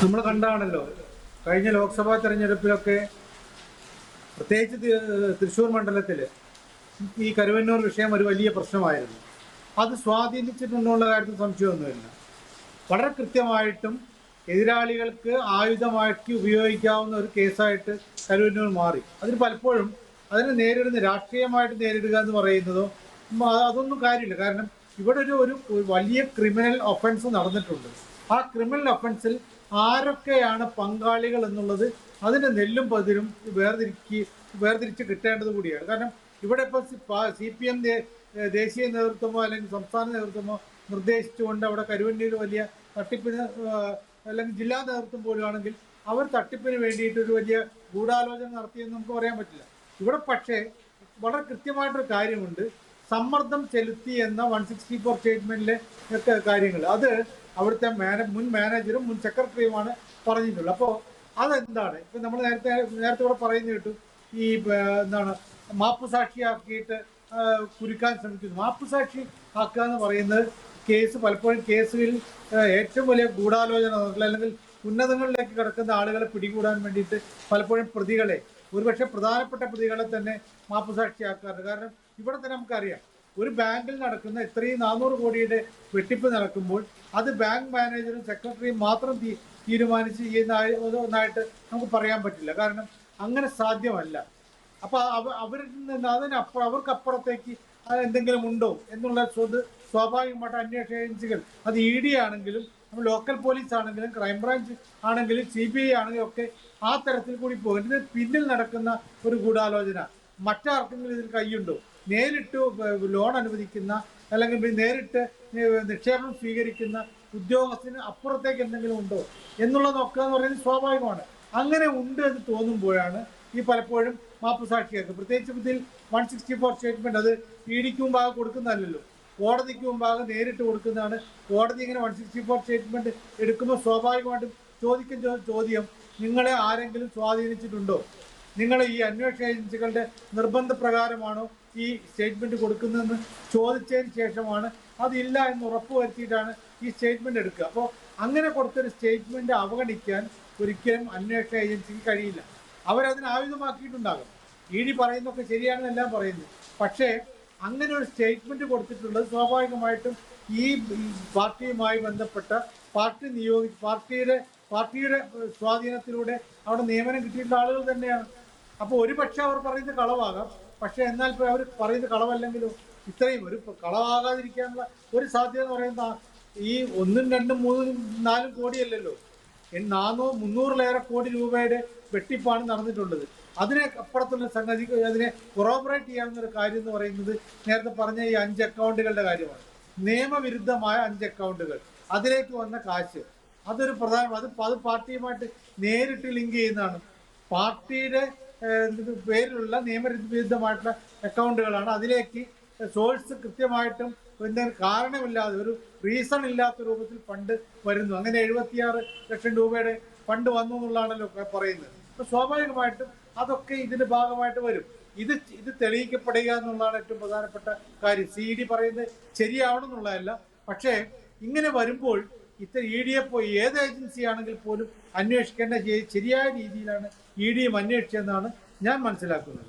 നമ്മൾ കണ്ടാണല്ലോ. കഴിഞ്ഞ ലോക്സഭാ തെരഞ്ഞെടുപ്പിലൊക്കെ പ്രത്യേകിച്ച് തൃശ്ശൂർ മണ്ഡലത്തിൽ ഈ കരുവന്നൂർ വിഷയം ഒരു വലിയ പ്രശ്നമായിരുന്നു. അത് സ്വാധീനിച്ചിട്ടുണ്ടെന്നുള്ള കാര്യത്തിൽ സംശയമൊന്നുമില്ല. വളരെ കൃത്യമായിട്ടും എതിരാളികൾക്ക് ആയുധമാക്കി ഉപയോഗിക്കാവുന്ന ഒരു കേസായിട്ട് കരുവന്നൂർ മാറി. അതിന് പലപ്പോഴും അതിനെ നേരിടുന്ന രാഷ്ട്രീയമായിട്ട് നേരിടുക എന്ന് പറയുന്നതോ അതൊന്നും കാര്യമില്ല. കാരണം ഇവിടെ ഒരു ഒരു വലിയ ക്രിമിനൽ ഒഫൻസ് നടന്നിട്ടുണ്ട്. ആ ക്രിമിനൽ ഒഫൻസിൽ ആരൊക്കെയാണ് പങ്കാളികൾ എന്നുള്ളത് അതിന്റെ നെല്ലും പതിരും വേർതിരിക്ക് വേർതിരിച്ച് കിട്ടേണ്ടത് കൂടിയാണ്. കാരണം ഇവിടെ ഇപ്പോൾ സി പി എം ദേശീയ നേതൃത്വമോ അല്ലെങ്കിൽ സംസ്ഥാന നേതൃത്വമോ നിർദ്ദേശിച്ചുകൊണ്ട് അവിടെ കരുവന്നൂർ വലിയ തട്ടിപ്പിന് അല്ലെങ്കിൽ ജില്ലാ നേതൃത്വം പോലും ആണെങ്കിൽ അവർ തട്ടിപ്പിന് വേണ്ടിയിട്ട് ഒരു വലിയ ഗൂഢാലോചന നടത്തിയെന്ന് നമുക്ക് പറയാൻ പറ്റില്ല. ഇവിടെ പക്ഷേ വളരെ കൃത്യമായിട്ടൊരു കാര്യമുണ്ട്. സമ്മർദ്ദം ചെലുത്തി എന്ന വൺ സിക്സ്റ്റി ഫോർ സ്റ്റേറ്റ്മെന്റിലെ ഒക്കെ കാര്യങ്ങൾ. അത് അവിടുത്തെ മാന മുൻ മാനേജറും മുൻ സെക്രട്ടറിയുമാണ് പറഞ്ഞിട്ടുള്ളത്. അപ്പോൾ അതെന്താണ്? ഇപ്പം നമ്മൾ നേരത്തെ നേരത്തെ ഇവിടെ പറയുന്ന കേട്ടു. ഈ എന്താണ് മാപ്പ് സാക്ഷിയാക്കിയിട്ട് ആ, കുരുക്കാൻ ശ്രമിക്കുന്നു. മാപ്പ് സാക്ഷി ആക്കുക എന്ന് പറയുന്നത് കേസ് പലപ്പോഴും കേസുകളിൽ ഏറ്റവും വലിയ ഗൂഢാലോചന അല്ലെങ്കിൽ ഉന്നതങ്ങളിലേക്ക് കിടക്കുന്ന ആളുകളെ പിടികൂടാൻ വേണ്ടിയിട്ട് പലപ്പോഴും പ്രതികളെ ഒരുപക്ഷെ പ്രധാനപ്പെട്ട പ്രതികളെ തന്നെ മാപ്പ് സാക്ഷിയാക്കാറുണ്ട് കാരണം ഇവിടെ തന്നെ നമുക്കറിയാം. ഒരു ബാങ്കിൽ നടക്കുന്ന ഇത്രയും നാനൂറ് കോടിയുടെ വെട്ടിപ്പ് നടക്കുമ്പോൾ അത് ബാങ്ക് മാനേജറും സെക്രട്ടറിയും മാത്രം തീരുമാനിച്ച് ചെയ്യുന്നതായിട്ട് നമുക്ക് പറയാൻ പറ്റില്ല. കാരണം അങ്ങനെ സാധ്യമല്ല. അപ്പൊ അവ അവരിൽ നിന്ന് അതിനപ്പുറം അവർക്കപ്പുറത്തേക്ക് എന്തെങ്കിലും ഉണ്ടോ എന്നുള്ള സ്വാഭാവികമായിട്ട് അന്വേഷണ ഏജൻസികൾ അത് ഇ ഡി ആണെങ്കിലും ലോക്കൽ പോലീസ് ആണെങ്കിലും ക്രൈംബ്രാഞ്ച് ആണെങ്കിലും സി ബി ഐ ആണെങ്കിലും ഒക്കെ ആ തരത്തിൽ കൂടി പോകും ഇതിന് പിന്നിൽ നടക്കുന്ന ഒരു ഗൂഢാലോചന. മറ്റാർക്കെങ്കിലും ഇതിൽ കൈയുണ്ടോ? നേരിട്ട് ലോൺ അനുവദിക്കുന്ന അല്ലെങ്കിൽ നേരിട്ട് നിക്ഷേപം സ്വീകരിക്കുന്ന ഉദ്യോഗസ്ഥന് അപ്പുറത്തേക്ക് എന്തെങ്കിലും ഉണ്ടോ എന്നുള്ളത് നോക്കുക എന്ന് പറയുന്നത് സ്വാഭാവികമാണ്. അങ്ങനെ ഉണ്ട് എന്ന് തോന്നുമ്പോഴാണ് ഈ പലപ്പോഴും മാപ്പ് സാക്ഷിയാക്കുക പ്രത്യേകിച്ച് ഇതിൽ വൺ സിക്സ്റ്റി ഫോർ സ്റ്റേറ്റ്മെന്റ് അത് ഇ ഡിക്ക് മുമ്പാകെ കൊടുക്കുന്നതല്ലല്ലോ. കോടതിക്ക് മുമ്പാകെ നേരിട്ട് കൊടുക്കുന്നതാണ്. കോടതി ഇങ്ങനെ വൺ സിക്സ്റ്റി ഫോർ സ്റ്റേറ്റ്മെന്റ് എടുക്കുമ്പോൾ സ്വാഭാവികമായിട്ടും ചോദിക്കുന്ന ചോദ്യം നിങ്ങളെ ആരെങ്കിലും സ്വാധീനിച്ചിട്ടുണ്ടോ? നിങ്ങൾ ഈ അന്വേഷണ ഏജൻസികളുടെ നിർബന്ധ പ്രകാരമാണോ ഈ സ്റ്റേറ്റ്മെന്റ് കൊടുക്കുന്നതെന്ന് ചോദിച്ചതിന് ശേഷമാണ് അതില്ല എന്ന് ഉറപ്പ് വരുത്തിയിട്ടാണ് ഈ സ്റ്റേറ്റ്മെന്റ് എടുക്കുക. അപ്പോൾ അങ്ങനെ കൊടുത്തൊരു സ്റ്റേറ്റ്മെന്റ് അവഗണിക്കാൻ ഒരിക്കലും അന്വേഷണ ഏജൻസിക്ക് കഴിയില്ല. അവരതിന് ആയുധമാക്കിയിട്ടുണ്ടാകും. ഇ ഡി പറയുന്നൊക്കെ ശരിയാണെന്ന് എല്ലാം പറയുന്നു. പക്ഷേ അങ്ങനെ ഒരു സ്റ്റേറ്റ്മെന്റ് കൊടുത്തിട്ടുള്ളത് സ്വാഭാവികമായിട്ടും ഈ പാർട്ടിയുമായി ബന്ധപ്പെട്ട പാർട്ടി നിയോഗി പാർട്ടിയുടെ പാർട്ടിയുടെ സ്വാധീനത്തിലൂടെ അവിടെ നിയമനം കിട്ടിയിട്ടുള്ള ആളുകൾ തന്നെയാണ്. അപ്പോൾ ഒരുപക്ഷെ അവർ പറയുന്നത് കളവാകാം. പക്ഷെ എന്നാൽ ഇപ്പോൾ അവർ പറയുന്ന കളവല്ലെങ്കിലും ഇത്രയും ഒരു കളവാകാതിരിക്കാനുള്ള ഒരു സാധ്യത എന്ന് പറയുന്ന ഈ ഒന്നും രണ്ടും മൂന്നും നാലും കോടിയല്ലല്ലോ. നാനൂ മുന്നൂറിലേറെ കോടി രൂപയുടെ വെട്ടിപ്പാണ് നടന്നിട്ടുള്ളത്. അതിനെ അപ്പുറത്തുള്ള സംഗതി അതിനെ കൊറോബറേറ്റ് ചെയ്യാവുന്ന ഒരു കാര്യം എന്ന് പറയുന്നത് നേരത്തെ പറഞ്ഞ ഈ അഞ്ച് അക്കൗണ്ടുകളുടെ കാര്യമാണ്. നിയമവിരുദ്ധമായ അഞ്ച് അക്കൗണ്ടുകൾ. അതിലേക്ക് വന്ന കാശ്. അതൊരു പ്രധാന അത് അത് പാർട്ടിയുമായിട്ട് നേരിട്ട് ലിങ്ക് ചെയ്യുന്നതാണ്. പാർട്ടിയുടെ പേരിലുള്ള നിയമവിരുദ്ധമായിട്ടുള്ള അക്കൗണ്ടുകളാണ്. അതിലേക്ക് സോഴ്സ് കൃത്യമായിട്ടും എന്തെങ്കിലും കാരണമില്ലാതെ ഒരു റീസൺ ഇല്ലാത്ത രൂപത്തിൽ ഫണ്ട് വരുന്നു. അങ്ങനെ എഴുപത്തിയാറ് ലക്ഷം രൂപയുടെ ഫണ്ട് വന്നു എന്നുള്ളതാണല്ലോ പറയുന്നത്. അപ്പൊ സ്വാഭാവികമായിട്ടും അതൊക്കെ ഇതിന്റെ ഭാഗമായിട്ട് വരും. ഇത് ഇത് തെളിയിക്കപ്പെടുക എന്നുള്ളതാണ് ഏറ്റവും പ്രധാനപ്പെട്ട കാര്യം. സി ഡി പറയുന്നത് ശരിയാവണം എന്നുള്ളതല്ല. പക്ഷേ ഇങ്ങനെ വരുമ്പോൾ ഇത്ര ഇ ഡിയെ പോയി. ഏത് ഏജൻസി ആണെങ്കിൽ പോലും അന്വേഷിക്കേണ്ട ശരിയായ രീതിയിലാണ് ഇ ഡിയും അന്വേഷിച്ചതെന്നാണ് ഞാൻ മനസ്സിലാക്കുന്നത്.